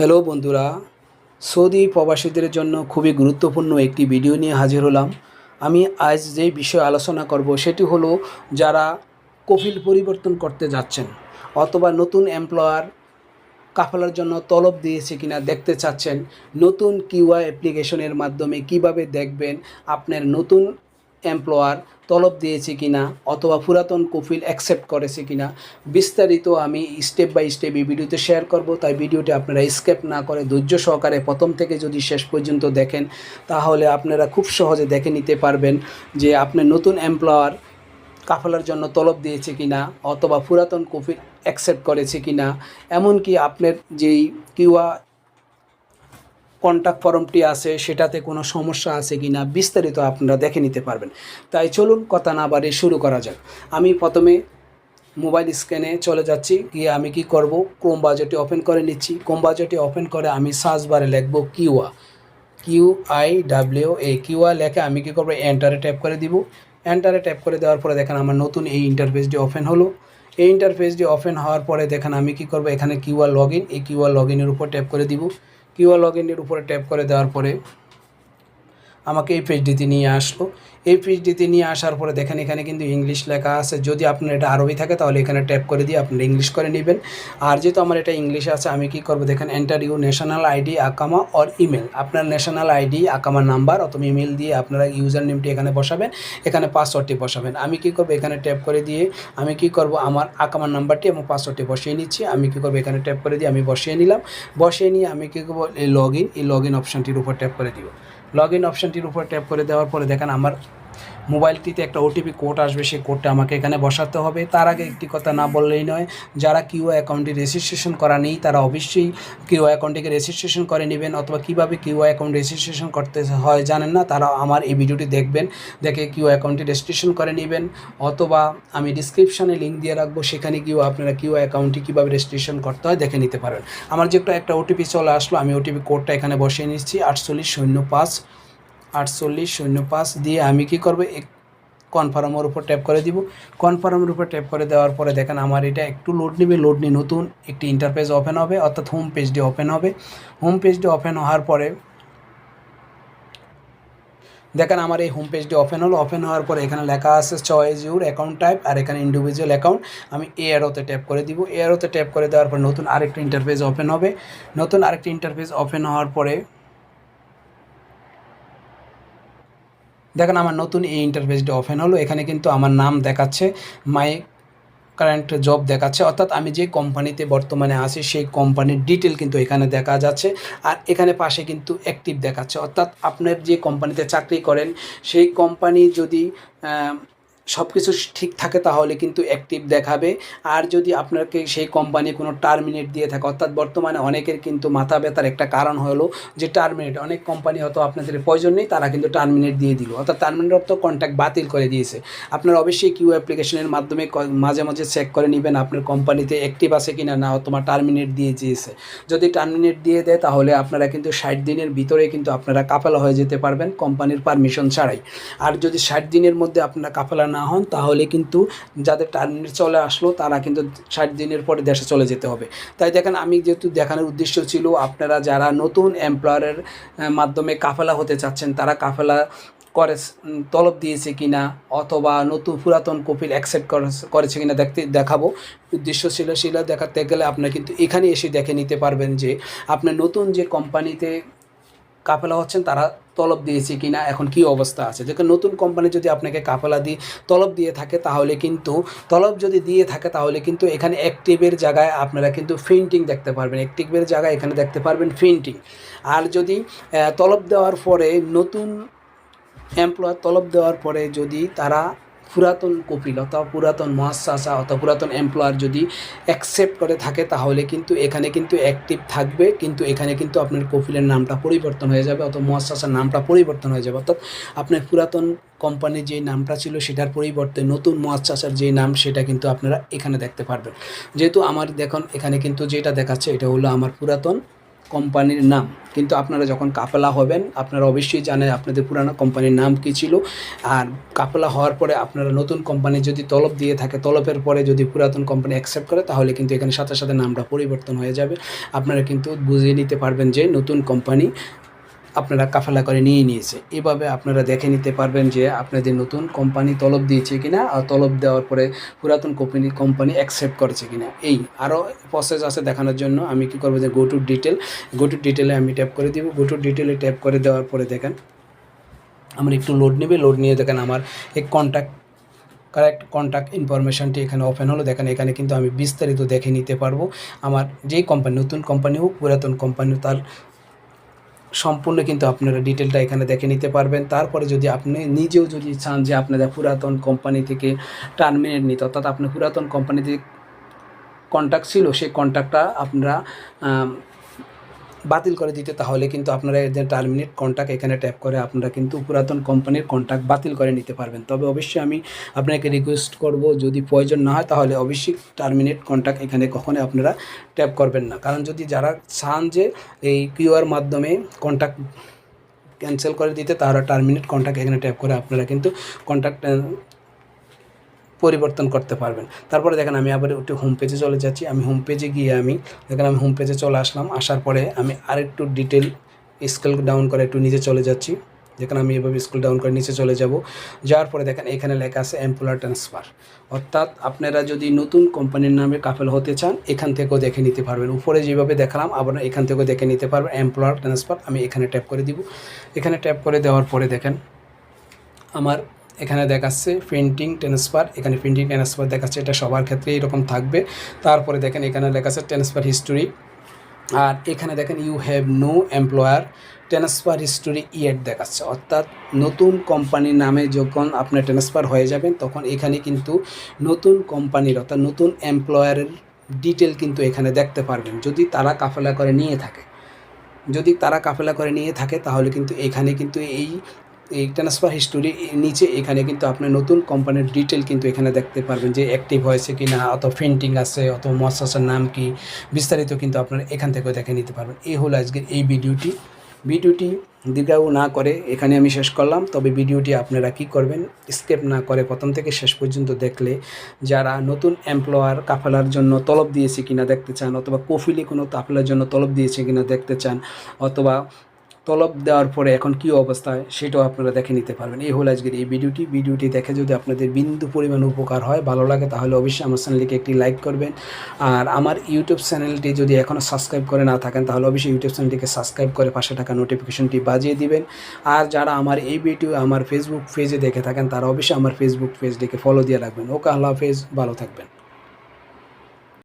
Hello বন্ধুরা, Saudi প্রবাসীদের জন্য খুবই গুরুত্বপূর্ণ একটি ভিডিও নিয়ে হাজির হলাম। আমি আজ যে বিষয়ে আলোচনা করব সেটি হলো যারা কফিল পরিবর্তন করতে যাচ্ছেন অথবা নতুন এমপ্লয়ার কাফালার জন্য তলব দিয়েছে কিনা দেখতে চাচ্ছেন, নতুন কিউআই অ্যাপ্লিকেশনের মাধ্যমে কীভাবে দেখবেন আপনার নতুন এমপ্লয়ার তলব দিয়েছে কিনা অথবা পুরাতন কফিল অ্যাকসেপ্ট করেছে কিনা, বিস্তারিত আমি স্টেপ বাই স্টেপ এই ভিডিওতে শেয়ার করব। তাই ভিডিওটি আপনারা স্কেপ না করে ধৈর্য সহকারে প্রথম থেকে যদি শেষ পর্যন্ত দেখেন, তাহলে আপনারা খুব সহজে দেখে নিতে পারবেন যে আপনার নতুন এমপ্লয়ার কাফালার জন্য তলব দিয়েছে কিনা অথবা পুরাতন কফিল অ্যাকসেপ্ট করেছে কিনা। এমনকি আপনার যেই কিউয়া কন্ট্যাক্ট ফর্মটি আছে, সেটাতে কোনো সমস্যা আছে কি না, বিস্তারিত আপনারা দেখে নিতে পারবেন। তাই চলুন কথা না বাড়িয়ে শুরু করা যাক। আমি প্রথমে মোবাইল স্ক্যানে চলে যাচ্ছি, গিয়ে আমি কি করব? ক্রোম বাজেটটি ওপেন করে নিচ্ছি। ক্রোম বাজেটটি ওপেন করে আমি সার্চ বারে লিখব Qiwa Q I W A Qiwa লেখে আমি কি করব? এন্টারে ট্যাপ করে দিব। এন্টারে ট্যাপ করে দেওয়ার পরে দেখেন আমার নতুন এই ইন্টারফেসটি ওপেন হলো। এই ইন্টারফেসটি ওপেন হওয়ার পরে দেখেন আমি কি করব? এখানে কিউআর লগ ইন এই কিউআর লগ ইনের উপর ট্যাপ করে দিব। কিউআর লগ ইনের উপরে ট্যাপ করে দেওয়ার পরে আমাকে এই পেজটিতে নিয়ে আসলো। এই পেজটিতে নিয়ে আসার পরে দেখেন এখানে কিন্তু ইংলিশ লেখা আছে। যদি আপনার এটা আরবি থাকে, তাহলে এখানে ট্যাপ করে দিয়ে আপনারা ইংলিশ করে নেবেন। আর যেহেতু আমার এটা ইংলিশ আছে, আমি কি করব? দেখেন এন্টার ইউ ন্যাশনাল আইডি আকামা অর ইমেল আপনার ন্যাশনাল আইডি আকামা নাম্বার অথবা ইমেল দিয়ে আপনারা ইউজার নেমটি এখানে বসাবেন, এখানে পাসওয়ার্ডটি বসাবেন। আমি কি করব? এখানে ট্যাপ করে দিয়ে আমি কি করব? আমার আকামার নাম্বারটি এবং পাসওয়ার্ডটি বসিয়ে নিচ্ছি। আমি কি করব? এখানে ট্যাপ করে দিয়ে আমি বসিয়ে নিলাম। বসিয়ে নিয়ে আমি কি করব? এই লগ ইন এই লগ ইন অপশানটির উপর ট্যাপ করে দিব। লগ ইন অপশানটির উপর ট্যাপ করে দেওয়ার পরে দেখেন আমার মোবাইলটিতে একটা ওটিপি কোড আসবে, সেই কোডটা আমাকে এখানে বসাতে হবে। তার আগে একটি কথা না বললেই নয়, যারা কিউ অ্যাকাউন্টে রেজিস্ট্রেশন করা নেই, তারা অবশ্যই কিউ অ্যাকাউন্টটিকে রেজিস্ট্রেশন করে নেবেন অথবা কীভাবে কিউ অ্যাকাউন্ট রেজিস্ট্রেশন করতে হয় জানেন না, তারা আমার এই ভিডিওটি দেখবেন, দেখে কিউ অ্যাকাউন্টটি রেজিস্ট্রেশন করে নেবেন। অথবা আমি ডিসক্রিপশানে লিঙ্ক দিয়ে রাখব, সেখানে গিয়েও আপনারা কিউ অ্যাকাউন্টটি কীভাবে রেজিস্ট্রেশন করতে হয় দেখে নিতে পারেন। আমার যে একটা ওটিপি চলে আসলো, আমি ওটিপি কোডটা এখানে বসিয়ে নিচ্ছি, আটচল্লিশ শূন্য পাঁচ। আটচল্লিশ শূন্য পাঁচ দিয়ে আমি কী করব? কনফার্মের উপর ট্যাপ করে দিব। কনফার্মের উপর ট্যাপ করে দেওয়ার পরে দেখেন আমার এটা একটু লোড নেবে লোড নিয়ে নতুন একটি ইন্টারপেজ ওপেন হবে, অর্থাৎ হোম পেজটি ওপেন হবে। হোম পেজটি ওপেন হওয়ার পরে দেখেন আমার এই হোম পেজটি ওপেন হলো। ওপেন হওয়ার পরে এখানে লেখা আছে চয়েস ইউর অ্যাকাউন্ট টাইপ আর এখানে ইন্ডিভিজুয়াল অ্যাকাউন্ট আমি এ অ্যারোতে ট্যাপ করে দিব। এ অ্যারোতে ট্যাপ করে দেওয়ার পর নতুন আরেকটা ইন্টারফেস ওপেন হবে। নতুন আরেকটি ইন্টারফেস ওপেন হওয়ার পরে দেখেন আমার নতুন এই ইন্টারফেসটি ওপেন হলো, এখানে কিন্তু আমার নাম দেখাচ্ছে মাই কারেন্ট জব দেখাচ্ছে, অর্থাৎ আমি যে কোম্পানিতে বর্তমানে আছি, সেই কোম্পানির ডিটেল কিন্তু এখানে দেখা যাচ্ছে, আর এখানে পাশে কিন্তু অ্যাক্টিভ দেখাচ্ছে। অর্থাৎ আপনার যে কোম্পানিতে চাকরি করেন, সেই কোম্পানি যদি সব কিছু ঠিক থাকে তাহলে কিন্তু অ্যাক্টিভ দেখাবে। আর যদি আপনাকে সেই কোম্পানি কোনো টার্মিনেট দিয়ে থাকে, অর্থাৎ বর্তমানে অনেকের কিন্তু মাথা ব্যথার একটা কারণ হলো যে টার্মিনেট অনেক কোম্পানি হয়তো আপনাদের প্রয়োজন নেই, তারা কিন্তু টার্মিনেট দিয়ে দিল। অর্থাৎ টার্মিনেট অর্থ কন্ট্যাক্ট বাতিল করে দিয়েছে। আপনার অবশ্যই কিউ অ্যাপ্লিকেশনের মাধ্যমে মাঝে মাঝে চেক করে নেবেন আপনার কোম্পানিতে অ্যাক্টিভ আছে কি না না তোমার টার্মিনেট দিয়ে দিয়েছে। যদি টার্মিনেট দিয়ে দেয়, তাহলে আপনারা কিন্তু ষাট দিনের ভিতরে কিন্তু আপনারা কাফেলা হয়ে যেতে পারবেন কোম্পানির পারমিশন ছাড়াই। আর যদি ষাট দিনের মধ্যে আপনারা কাফেলা না হন, তাহলে কিন্তু যাদের টার্মিনেট চলে আসলো, তারা কিন্তু ষাট দিনের পরে দেশে চলে যেতে হবে। তাই দেখেন, আমি যেহেতু দেখানোর উদ্দেশ্য ছিল, আপনারা যারা নতুন এমপ্লয়ারের মাধ্যমে কাফেলা হতে চাচ্ছেন, তারা কাফেলা করে তলব দিয়েছে কিনা, অথবা নতুন পুরাতন কপিল অ্যাকসেপ্ট করেছে কিনা দেখতে, দেখাবো। উদ্দেশ্য ছিল, সেটা দেখাতে গেলে আপনার কিন্তু এখানে এসে দেখে নিতে পারবেন যে, আপনার নতুন যে কোম্পানিতে কাফেলা হচ্ছেন, তারা তলব দিয়েছি কি না এখন কি অবস্থা আছে? দেখুন নতুন কোম্পানি যদি আপনাকে কাফেলা দিয়ে তলব দিয়ে থাকে, তাহলে কিন্তু, তলব যদি দিয়ে থাকে, তাহলে কিন্তু এখানে অ্যাক্টিভের জায়গায় আপনারা কিন্তু ফিন্টিং দেখতে পারবেন। অ্যাক্টিভের জায়গায় এখানে দেখতে পারবেন ফিন্টিং আর যদি তলব দেওয়ার পরে নতুন এমপ্লয়ার তলব দেওয়ার পরে যদি তারা পুরাতন কপিল অথবা পুরাতন মহাশাসা অথবা পুরাতন এমপ্লয়ার যদি অ্যাকসেপ্ট করে থাকে, তাহলে কিন্তু এখানে কিন্তু অ্যাক্টিভ থাকবে, কিন্তু এখানে কিন্তু আপনার কপিলের নামটা পরিবর্তন হয়ে যাবে অথবা মহাশাসার নামটা পরিবর্তন হয়ে যাবে। অর্থাৎ আপনার পুরাতন কোম্পানির যে নামটা ছিল, সেটার পরিবর্তে নতুন মহাশাসার যে নাম, সেটা কিন্তু আপনারা এখানে দেখতে পারবেন। যেহেতু আমার দেখুন, এখানে কিন্তু যেটা দেখাচ্ছে, এটা হলো আমার পুরাতন কোম্পানির নাম। কিন্তু আপনারা যখন কাপেলা হবেন, আপনারা অবশ্যই জানেন আপনাদের পুরানো কোম্পানির নাম কী ছিল। আর কাপেলা হওয়ার পরে আপনারা নতুন কোম্পানি যদি তলব দিয়ে থাকে, তলবের পরে যদি পুরাতন কোম্পানি অ্যাকসেপ্ট করে, তাহলে কিন্তু এখানে সাথে সাথে নামটা পরিবর্তন হয়ে যাবে। আপনারা কিন্তু বুঝিয়ে নিতে পারবেন যে নতুন কোম্পানি আপনারা কাফেলা করে নিয়ে নিয়েছে। এভাবে আপনারা দেখে নিতে পারবেন যে আপনাদের নতুন কোম্পানি তলব দিয়েছে কিনা আর তলব দেওয়ার পরে পুরাতন কোম্পানি কোম্পানি অ্যাকসেপ্ট করেছে কিনা। এই আরও প্রসেস আছে দেখানোর জন্য। আমি কি করব যে go to detail go to ডিটেলে আমি ট্যাপ করে দিব। গো টু ডিটেলে ট্যাপ করে দেওয়ার পরে দেখেন, আমার একটু লোড নেবে। লোড নিয়ে দেখেন আমার এক কন্ট্যাক্ট কারেক্ট কন্ট্যাক্ট ইনফরমেশনটি এখানে ওপেন হলো। দেখেন এখানে কিন্তু আমি বিস্তারিত দেখে নিতে পারব। আমার যেই কোম্পানি নতুন কোম্পানি হোক, পুরাতন কোম্পানি তার সম্পূর্ণ কিন্তু আপনারা ডিটেলটা এখানে দেখে নিতে পারবেন। তারপরে যদি আপনি নিজেও যদি চান যে আপনারা পুরাতন কোম্পানি থেকে টার্মিনেট নিতে, অর্থাৎ আপনি পুরাতন কোম্পানিতে কন্ট্যাক্ট ছিল, সেই কন্ট্যাক্টটা আপনারা বাতিল করে দিতে, তাহলে কিন্তু আপনারা যে টার্মিনেট কন্ট্যাক্ট এখানে ট্যাপ করে, আপনারা কিন্তু পুরাতন কোম্পানির কন্ট্যাক্ট বাতিল করে নিতে পারবেন। তবে অবশ্যই আমি আপনাকে রিকোয়েস্ট করব, যদি প্রয়োজন না হয়, তাহলে অবশ্যই টার্মিনেট কন্ট্যাক্ট এখানে কখনোই আপনারা ট্যাপ করবেন না। কারণ যদি যারা চান যে এই কিউআর মাধ্যমে কন্ট্যাক্ট ক্যান্সেল করে দিতে, তারা টার্মিনেট কন্ট্যাক্ট এখানে ট্যাপ করে, আপনারা কিন্তু কন্ট্যাক্ট পরিবর্তন করতে পারবেন। তারপরে দেখেন আমি আবার একটু হোম পেজে চলে যাচ্ছি। আমি হোম পেজে গিয়ে আমি দেখেন আমি হোম পেজে চলে আসলাম। আসার পরে আমি আরেকটু ডিটেল স্কেল ডাউন করে একটু নিচে চলে যাচ্ছি। দেখেন আমি এভাবে স্কুল ডাউন করে নিচে চলে যাব। যাওয়ার পরে দেখেন এখানে লেখা আছে এমপ্লয়ার ট্রান্সফার অর্থাৎ আপনারা যদি নতুন কোম্পানির নামে কাফেল হতে চান, এখান থেকেও দেখে নিতে পারবেন। উপরে যেভাবে দেখালাম, আবার এখান থেকেও দেখে নিতে পারবেন। এমপ্লয়ার ট্রান্সফার আমি এখানে ট্যাপ করে দিব। এখানে ট্যাপ করে দেওয়ার পরে দেখেন, আমার এখানে দেখাচ্ছে প্রিন্টিং ট্রান্সফার এখানে প্রিন্টিং ট্রান্সফার দেখাচ্ছে, এটা সবার ক্ষেত্রে এরকম থাকবে। তারপরে দেখেন এখানে লেখা আছে ট্রান্সফার হিস্টোরি আর এখানে দেখেন you have no employer transfer history yet দেখাচ্ছে। অর্থাৎ নতুন কোম্পানির নামে যখন আপনি ট্রান্সফার হয়ে যাবেন তখন এখানে কিন্তু নতুন কোম্পানির অর্থাৎ নতুন এমপ্লয়ারের ডিটেল কিন্তু এখানে দেখতে পারবেন। যদি তারা কাফেলা করে নিয়ে থাকে, যদি তারা কাফেলা করে নিয়ে থাকে, তাহলে কিন্তু এখানে কিন্তু এই এই ট্রান্সফার হিস্টোরি নিচে এখানে কিন্তু আপনার নতুন কোম্পানির ডিটেল কিন্তু এখানে দেখতে পারবেন যে অ্যাক্টিভ হয়েছে কি না অত প্রিন্টিং আছে অত মশাসার নাম কি, বিস্তারিত কিন্তু আপনারা এখান থেকেও দেখে নিতে পারবেন। এই হলো আজকের এই ভিডিওটি। ভিডিওটি দীর্ঘায়ু না করে এখানে আমি শেষ করলাম, তবে ভিডিওটি আপনারা কি করবেন স্কেপ না করে প্রথম থেকে শেষ পর্যন্ত দেখলে যারা নতুন এমপ্লয়ার কাফেলার জন্য তলব দিয়েছে কিনা দেখতে চান, অথবা কফিলি কোনো কাফেলার জন্য তলব দিয়েছে কিনা দেখতে চান, অথবা তলব দেওয়ার পরে এখন কী অবস্থায় সেটাও আপনারা দেখে নিতে পারবেন। এই হলো আজকের এই ভিডিওটি। ভিডিওটি দেখে যদি আপনাদের বিন্দু পরিমাণ উপকার হয়, ভালো লাগে, তাহলে অবশ্যই আমার চ্যানেলটিকে একটি লাইক করবেন। আর আমার ইউটিউব চ্যানেলটি যদি এখনও সাবস্ক্রাইব করে না থাকেন, তাহলে অবশ্যই ইউটিউব চ্যানেলটিকে সাবস্ক্রাইব করে পাশে থাকা নোটিফিকেশনটি বাজিয়ে দিবেন। আর যারা আমার এই ভিডিও, আমার ফেসবুক পেজে দেখে থাকেন, তারা অবশ্যই আমার ফেসবুক পেজটিকে ফলো দিয়ে রাখবেন। ওকে, আল্লাহ হাফেজ, ভালো থাকবেন।